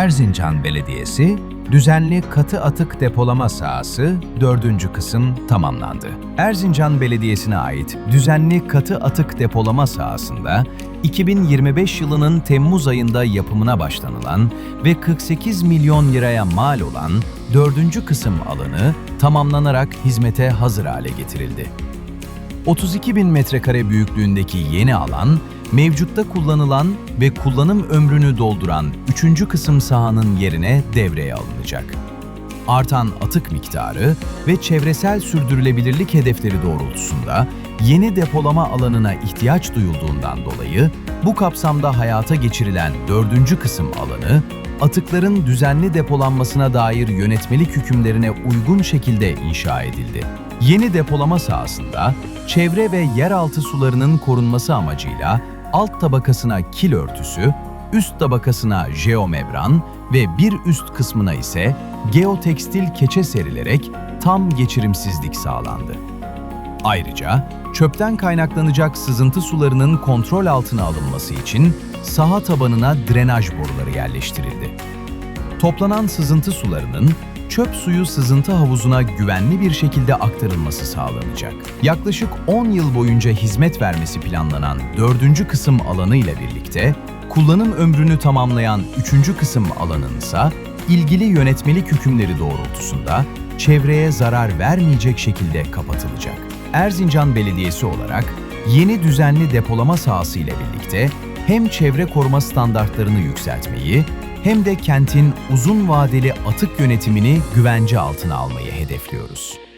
Erzincan Belediyesi, düzenli katı atık depolama sahası 4. kısım tamamlandı. Erzincan Belediyesi'ne ait düzenli katı atık depolama sahasında 2025 yılının Temmuz ayında yapımına başlanılan ve 48 milyon liraya mal olan 4. kısım alanı tamamlanarak hizmete hazır hale getirildi. 32 bin metrekare büyüklüğündeki yeni alan, mevcutta kullanılan ve kullanım ömrünü dolduran 3. kısım sahanın yerine devreye alınacak. Artan atık miktarı ve çevresel sürdürülebilirlik hedefleri doğrultusunda yeni depolama alanına ihtiyaç duyulduğundan dolayı bu kapsamda hayata geçirilen 4. kısım alanı, atıkların düzenli depolanmasına dair yönetmelik hükümlerine uygun şekilde inşa edildi. Yeni depolama sahasında çevre ve yeraltı sularının korunması amacıyla alt tabakasına kil örtüsü, üst tabakasına jeomembran ve bir üst kısmına ise geotekstil keçe serilerek tam geçirimsizlik sağlandı. Ayrıca çöpten kaynaklanacak sızıntı sularının kontrol altına alınması için saha tabanına drenaj boruları yerleştirildi. Toplanan sızıntı sularının çöp suyu sızıntı havuzuna güvenli bir şekilde aktarılması sağlanacak. Yaklaşık 10 yıl boyunca hizmet vermesi planlanan 4. kısım alanı ile birlikte kullanım ömrünü tamamlayan 3. kısım alanın ise ilgili yönetmelik hükümleri doğrultusunda çevreye zarar vermeyecek şekilde kapatılacak. Erzincan Belediyesi olarak yeni düzenli depolama sahası ile birlikte hem çevre koruma standartlarını yükseltmeyi hem de kentin uzun vadeli atık yönetimini güvence altına almayı hedefliyoruz.